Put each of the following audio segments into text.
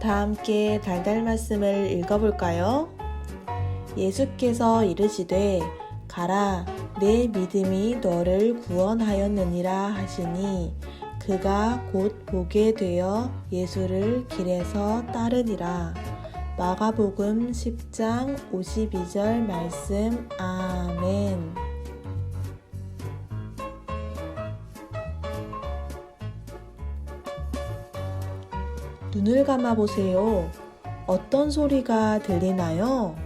다 함께 달달 말씀을 읽어볼까요? 예수께서 이르시되 가라 내 믿음이 너를 구원하였느니라 하시니 그가 곧 보게 되어 예수를 길에서 따르니라. 마가복음 10장 52절 말씀 아멘. 눈을 감아 보세요. 어떤 소리가 들리나요?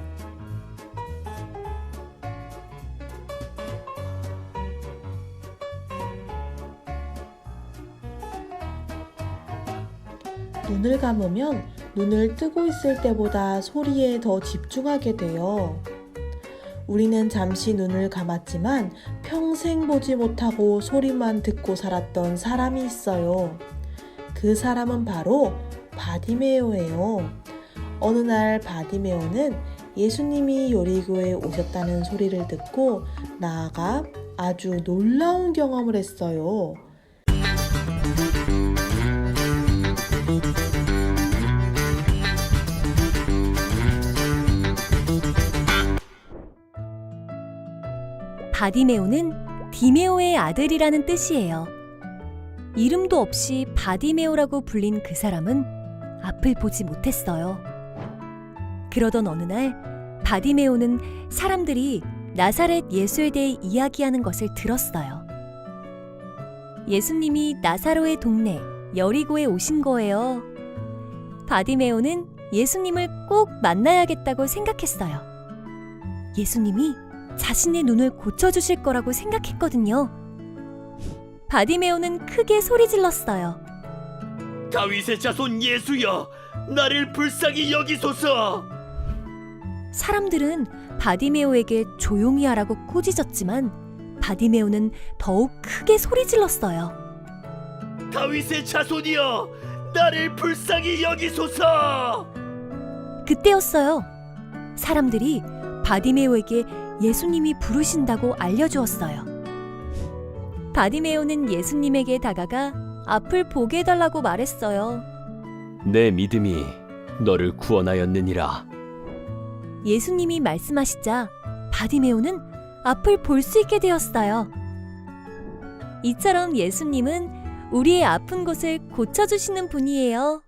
눈을 감으면 눈을 뜨고 있을 때보다 소리에 더 집중하게 돼요. 우리는 잠시 눈을 감았지만 평생 보지 못하고 소리만 듣고 살았던 사람이 있어요. 그 사람은 바로 바디메오예요. 어느 날 바디메오는 예수님이 요리교에 오셨다는 소리를 듣고 나아가 아주 놀라운 경험을 했어요. 바디메오는 디메오의 아들이라는 뜻이에요. 이름도 없이 바디메오라고 불린 그 사람은 앞을 보지 못했어요. 그러던 어느 날 바디메오는 사람들이 나사렛 예수에 대해 이야기하는 것을 들었어요. 예수님이 나사로의 동네 여리고에 오신 거예요. 바디메오는 예수님을 꼭 만나야겠다고 생각했어요. 예수님이 자신의 눈을 고쳐주실 거라고 생각했거든요. 바디메오는 크게 소리 질렀어요. 다윗의 자손 예수여 나를 불쌍히 여기소서 사람들은 바디메오에게 조용히 하라고 꾸짖었지만 바디메오는 더욱 크게 소리 질렀어요. 다윗의 자손이여 나를 불쌍히 여기소서 그때였어요. 사람들이 바디메오에게 예수님이 부르신다고 알려주었어요. 바디메오는 예수님에게 다가가 앞을 보게 해달라고 말했어요. 내 믿음이 너를 구원하였느니라 예수님이 말씀하시자 바디메오는 앞을 볼 수 있게 되었어요. 이처럼 예수님은 우리의 아픈 곳을 고쳐주시는 분이에요.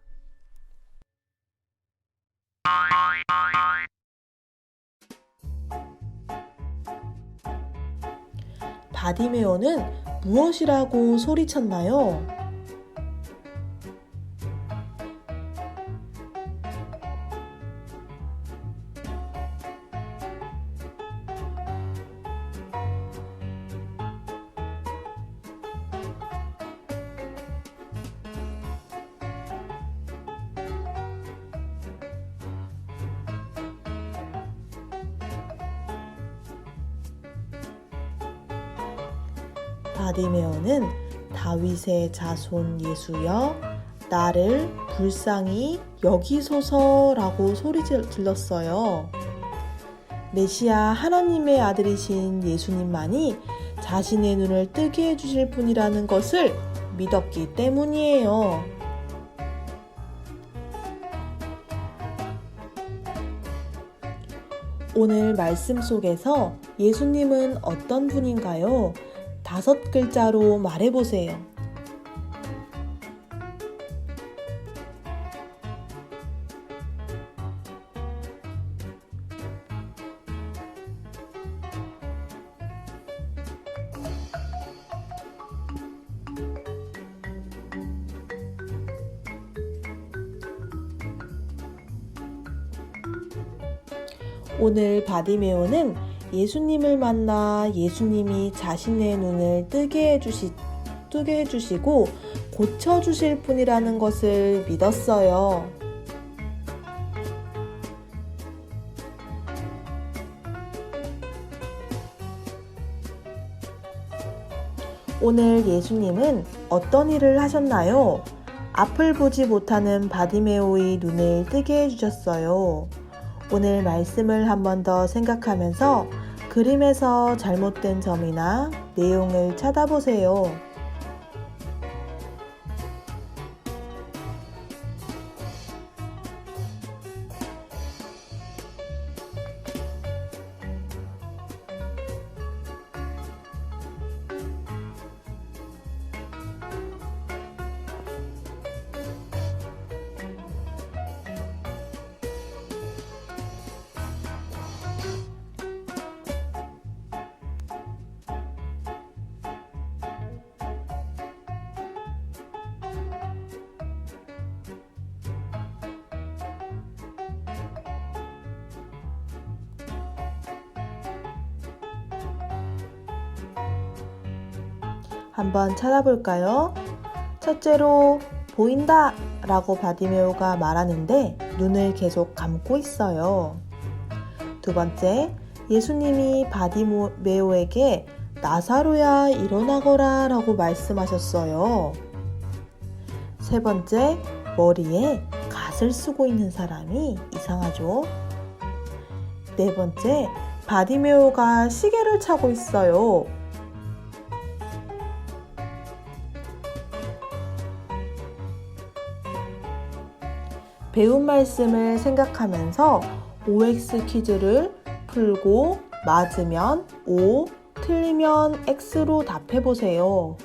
바디메오는 무엇이라고 소리쳤나요? 바디메오는 다윗의 자손 예수여 나를 불쌍히 여기소서라고 소리 질- 질렀어요. 메시아 하나님의 아들이신 예수님만이 자신의 눈을 뜨게 해주실 분이라는 것을 믿었기 때문이에요. 오늘 말씀 속에서 예수님은 어떤 분인가요? 다섯 글자로 말해보세요. 오늘 바디메오는 예수님을 만나 예수님이 자신의 눈을 뜨게 해주시, 뜨게 해주시고 고쳐주실 분이라는 것을 믿었어요. 오늘 예수님은 어떤 일을 하셨나요? 앞을 보지 못하는 바디메오의 눈을 뜨게 해주셨어요. 오늘 말씀을 한 번 더 생각하면서 그림에서 잘못된 점이나 내용을 찾아보세요. 한번 찾아볼까요? 첫째로 보인다 라고 바디메오가 말하는데 눈을 계속 감고 있어요. 두 번째, 예수님이 바디메오에게 나사로야 일어나거라 라고 말씀하셨어요. 세 번째, 머리에 갓을 쓰고 있는 사람이 이상하죠? 네 번째, 바디메오가 시계를 차고 있어요. 배운 말씀을 생각하면서 OX 퀴즈를 풀고 맞으면 O, 틀리면 X로 답해보세요.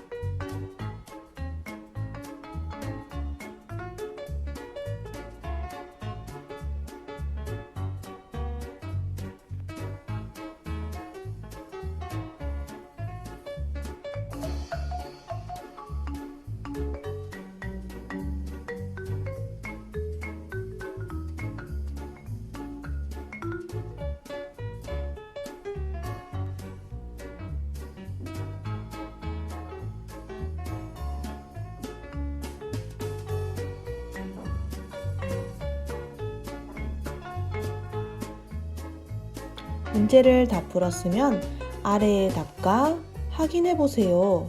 문제를 다 풀었으면 아래의 답과 확인해 보세요.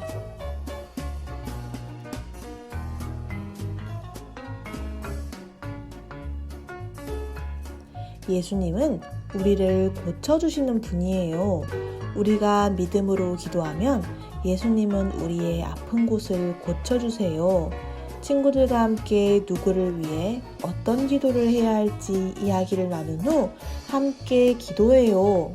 예수님은 우리를 고쳐주시는 분이에요. 우리가 믿음으로 기도하면 예수님은 우리의 아픈 곳을 고쳐주세요. 친구들과 함께 누구를 위해 어떤 기도를 해야 할지 이야기를 나눈 후 함께 기도해요.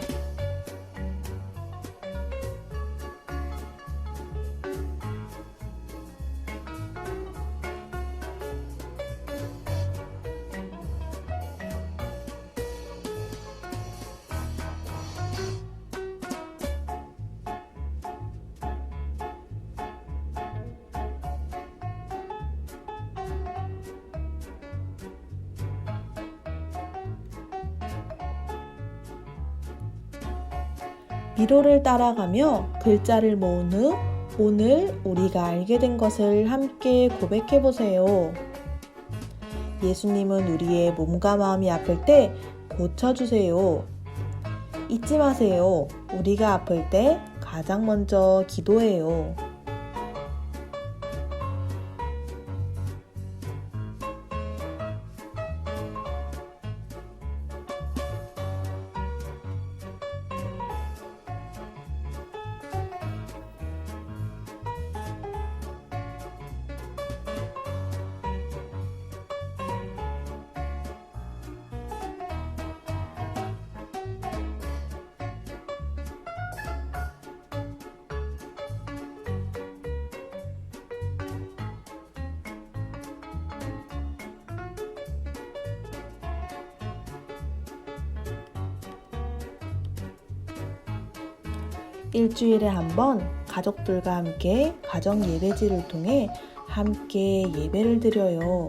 미로를 따라가며 글자를 모은 후 오늘 우리가 알게 된 것을 함께 고백해 보세요. 예수님은 우리의 몸과 마음이 아플 때 고쳐주세요. 잊지 마세요. 우리가 아플 때 가장 먼저 기도해요. 일주일에 한 번 가족들과 함께 가정 예배지를 통해 함께 예배를 드려요.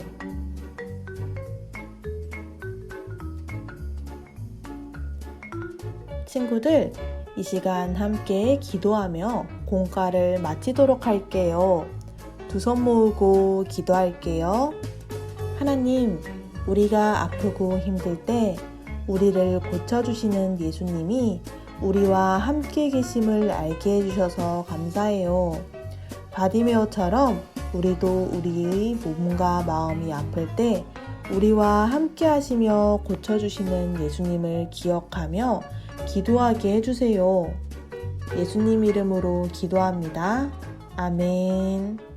친구들, 이 시간 함께 기도하며 공과를 마치도록 할게요. 두 손 모으고 기도할게요. 하나님, 우리가 아프고 힘들 때 우리를 고쳐주시는 예수님이 우리와 함께 계심을 알게 해주셔서 감사해요. 바디메어처럼 우리도 우리의 몸과 마음이 아플 때 우리와 함께 하시며 고쳐주시는 예수님을 기억하며 기도하게 해주세요. 예수님 이름으로 기도합니다. 아멘.